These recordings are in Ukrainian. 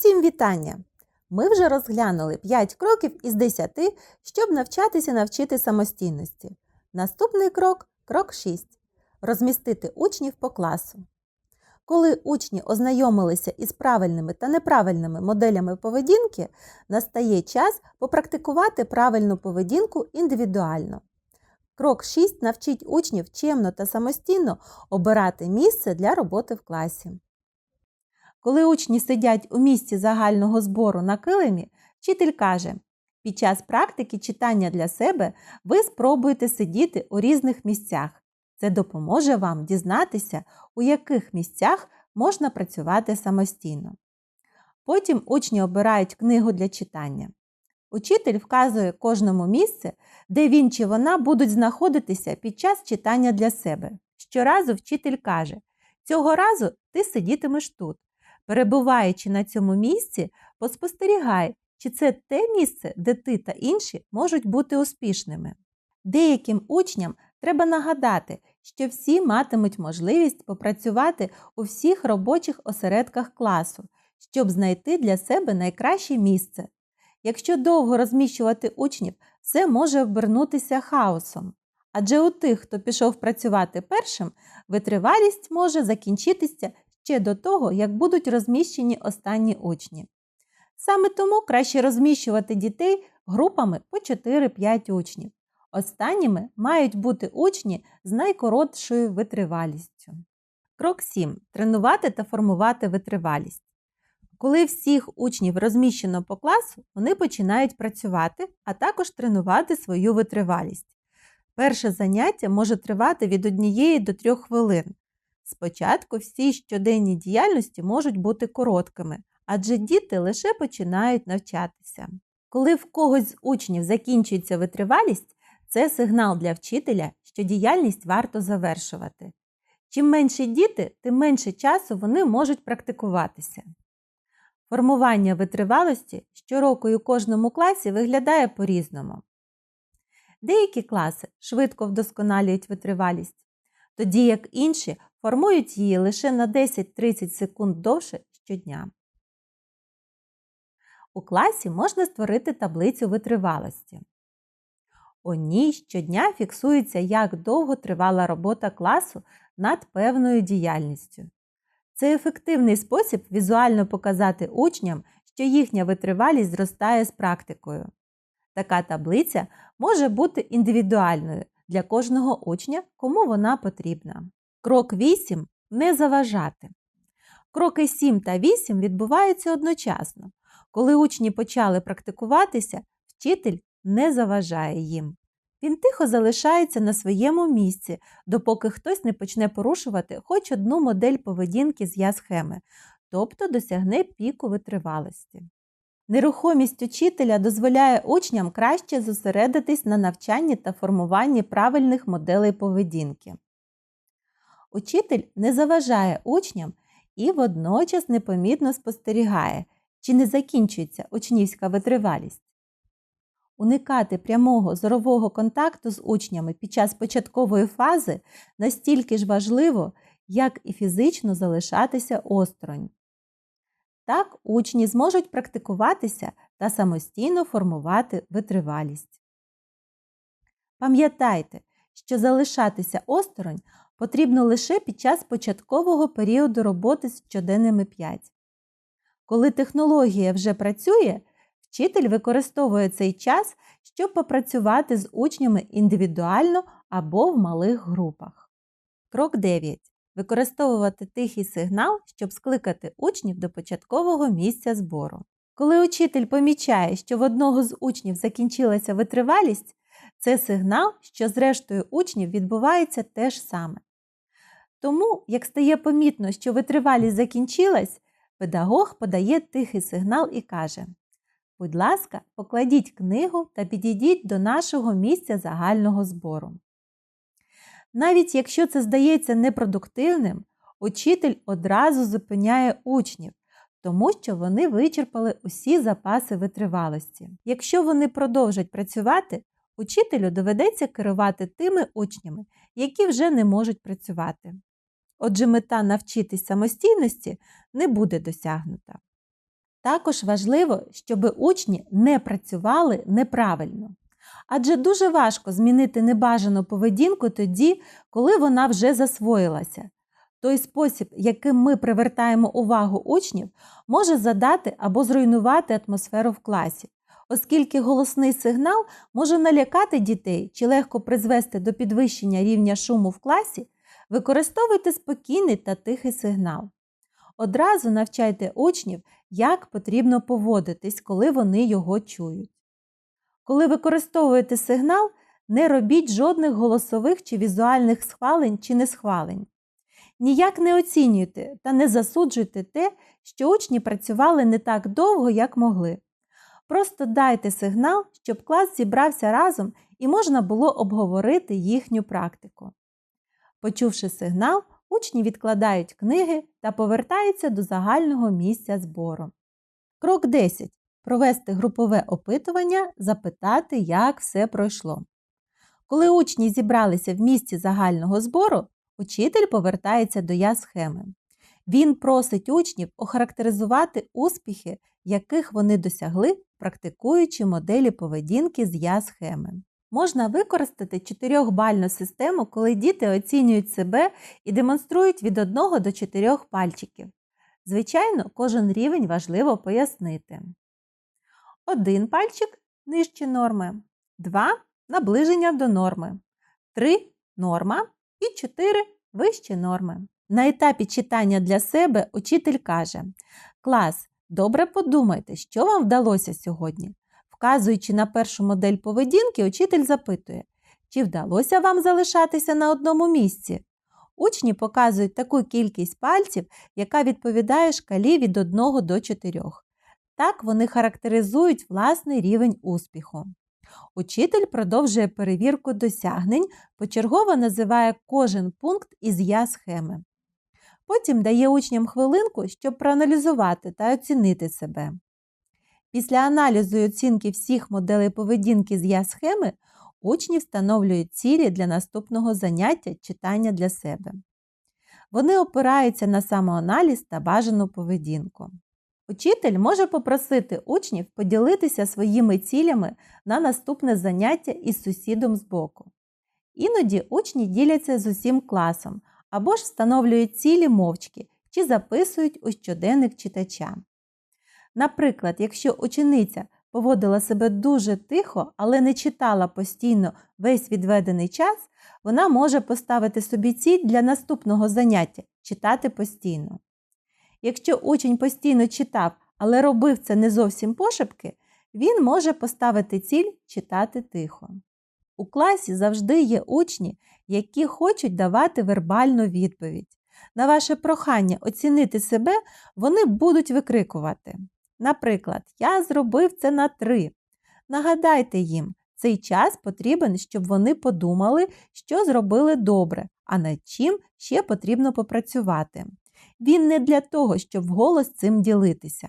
Усім вітання! Ми вже розглянули 5 кроків із 10, щоб навчатися навчити самостійності. Наступний крок крок 6. Розмістити учнів по класу. Коли учні ознайомилися із правильними та неправильними моделями поведінки, настає час попрактикувати правильну поведінку індивідуально. Крок 6 навчить учнів чемно та самостійно обирати місце для роботи в класі. Коли учні сидять у місці загального збору на килимі, вчитель каже: під час практики читання для себе ви спробуєте сидіти у різних місцях. Це допоможе вам дізнатися, у яких місцях можна працювати самостійно. Потім учні обирають книгу для читання. Учитель вказує кожному місце, де він чи вона будуть знаходитися під час читання для себе. Щоразу вчитель каже: цього разу ти сидітимеш тут. Перебуваючи на цьому місці, поспостерігай, чи це те місце, де ти та інші можуть бути успішними. Деяким учням треба нагадати, що всі матимуть можливість попрацювати у всіх робочих осередках класу, щоб знайти для себе найкраще місце. Якщо довго розміщувати учнів, це може обернутися хаосом. Адже у тих, хто пішов працювати першим, витривалість може закінчитися ще до того, як будуть розміщені останні учні. Саме тому краще розміщувати дітей групами по 4-5 учнів. Останніми мають бути учні з найкоротшою витривалістю. Крок 7. Тренувати та формувати витривалість. Коли всіх учнів розміщено по класу, вони починають працювати, а також тренувати свою витривалість. Перше заняття може тривати від 1 до 3 хвилин. Спочатку всі щоденні діяльності можуть бути короткими, адже діти лише починають навчатися. Коли в когось з учнів закінчується витривалість, це сигнал для вчителя, що діяльність варто завершувати. Чим менші діти, тим менше часу вони можуть практикуватися. Формування витривалості щороку у кожному класі виглядає по-різному. Деякі класи швидко вдосконалюють витривалість, тоді як інші формують її лише на 10-30 секунд довше щодня. У класі можна створити таблицю витривалості. У ній щодня фіксується, як довго тривала робота класу над певною діяльністю. Це ефективний спосіб візуально показати учням, що їхня витривалість зростає з практикою. Така таблиця може бути індивідуальною для кожного учня, кому вона потрібна. Крок 8 не заважати. Кроки 7 та 8 відбуваються одночасно. Коли учні почали практикуватися, вчитель не заважає їм. Він тихо залишається на своєму місці, допоки хтось не почне порушувати хоч одну модель поведінки з я-схеми, тобто досягне піку витривалості. Нерухомість учителя дозволяє учням краще зосередитись на навчанні та формуванні правильних моделей поведінки. Учитель не заважає учням і водночас непомітно спостерігає, чи не закінчується учнівська витривалість. Уникати прямого зорового контакту з учнями під час початкової фази настільки ж важливо, як і фізично залишатися осторонь. Так учні зможуть практикуватися та самостійно формувати витривалість. Пам'ятайте, що залишатися осторонь потрібно лише під час початкового періоду роботи з щоденними 5. Коли технологія вже працює, вчитель використовує цей час, щоб попрацювати з учнями індивідуально або в малих групах. Крок 9. Використовувати тихий сигнал, щоб скликати учнів до початкового місця збору. Коли учитель помічає, що в одного з учнів закінчилася витривалість, це сигнал, що з рештою учнів відбувається те ж саме. Тому, як стає помітно, що витривалість закінчилась, педагог подає тихий сигнал і каже: Будь ласка, покладіть книгу та підійдіть до нашого місця загального збору. Навіть якщо це здається непродуктивним, учитель одразу зупиняє учнів, тому що вони вичерпали усі запаси витривалості. Якщо вони продовжать працювати, учителю доведеться керувати тими учнями, які вже не можуть працювати. Отже, мета навчитись самостійності не буде досягнута. Також важливо, щоб учні не працювали неправильно. Адже дуже важко змінити небажану поведінку тоді, коли вона вже засвоїлася. Той спосіб, яким ми привертаємо увагу учнів, може задати або зруйнувати атмосферу в класі, оскільки голосний сигнал може налякати дітей чи легко призвести до підвищення рівня шуму в класі, використовуйте спокійний та тихий сигнал. Одразу навчайте учнів, як потрібно поводитись, коли вони його чують. Коли використовуєте сигнал, не робіть жодних голосових чи візуальних схвалень чи несхвалень. Ніяк не оцінюйте та не засуджуйте те, що учні працювали не так довго, як могли. Просто дайте сигнал, щоб клас зібрався разом і можна було обговорити їхню практику. Почувши сигнал, учні відкладають книги та повертаються до загального місця збору. Крок 10. Провести групове опитування, запитати, як все пройшло. Коли учні зібралися в місці загального збору, учитель повертається до я схеми. Він просить учнів охарактеризувати успіхи, яких вони досягли, практикуючи моделі поведінки з я схеми. Можна використати чотирьохбальну систему, коли діти оцінюють себе і демонструють від 1 до 4 пальчиків. Звичайно, кожен рівень важливо пояснити. Один пальчик нижче норми, 2 наближення до норми, 3 норма і 4 вище норми. На етапі читання для себе учитель каже: Клас, добре подумайте, що вам вдалося сьогодні. Вказуючи на першу модель поведінки, учитель запитує, чи вдалося вам залишатися на одному місці. Учні показують таку кількість пальців, яка відповідає шкалі від 1 до 4. Так вони характеризують власний рівень успіху. Учитель продовжує перевірку досягнень, почергово називає кожен пункт із я схеми. Потім дає учням хвилинку, щоб проаналізувати та оцінити себе. Після аналізу і оцінки всіх моделей поведінки з я схеми учні встановлюють цілі для наступного заняття читання для себе. Вони опираються на самоаналіз та бажану поведінку. Учитель може попросити учнів поділитися своїми цілями на наступне заняття із сусідом збоку. Іноді учні діляться з усім класом або ж встановлюють цілі мовчки чи записують у щоденник читача. Наприклад, якщо учениця поводила себе дуже тихо, але не читала постійно весь відведений час, вона може поставити собі ціль для наступного заняття читати постійно. Якщо учень постійно читав, але робив це не зовсім пошепки, він може поставити ціль читати тихо. У класі завжди є учні, які хочуть давати вербальну відповідь. На ваше прохання оцінити себе вони будуть викрикувати. Наприклад, я зробив це на три. Нагадайте їм, цей час потрібен, щоб вони подумали, що зробили добре, а над чим ще потрібно попрацювати. Він не для того, щоб вголос цим ділитися.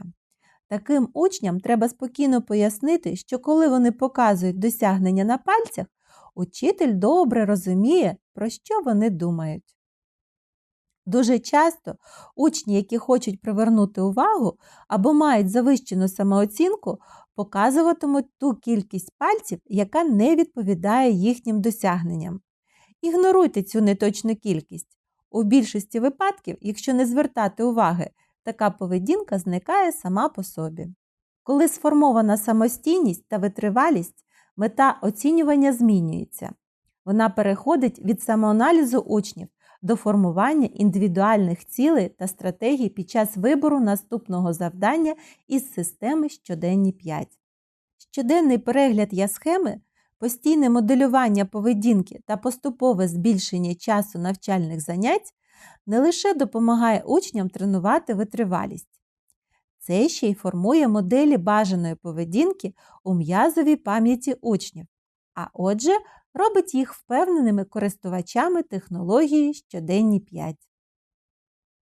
Таким учням треба спокійно пояснити, що коли вони показують досягнення на пальцях, учитель добре розуміє, про що вони думають. Дуже часто учні, які хочуть привернути увагу або мають завищену самооцінку, показуватимуть ту кількість пальців, яка не відповідає їхнім досягненням. Ігноруйте цю неточну кількість. У більшості випадків, якщо не звертати уваги, така поведінка зникає сама по собі. Коли сформована самостійність та витривалість, мета оцінювання змінюється. Вона переходить від самоаналізу учнів до формування індивідуальних цілей та стратегій під час вибору наступного завдання із системи щоденні 5. Щоденний перегляд я схеми, постійне моделювання поведінки та поступове збільшення часу навчальних занять не лише допомагає учням тренувати витривалість. Це ще й формує моделі бажаної поведінки у м'язовій пам'яті учнів, а отже, робить їх впевненими користувачами технології щоденні 5.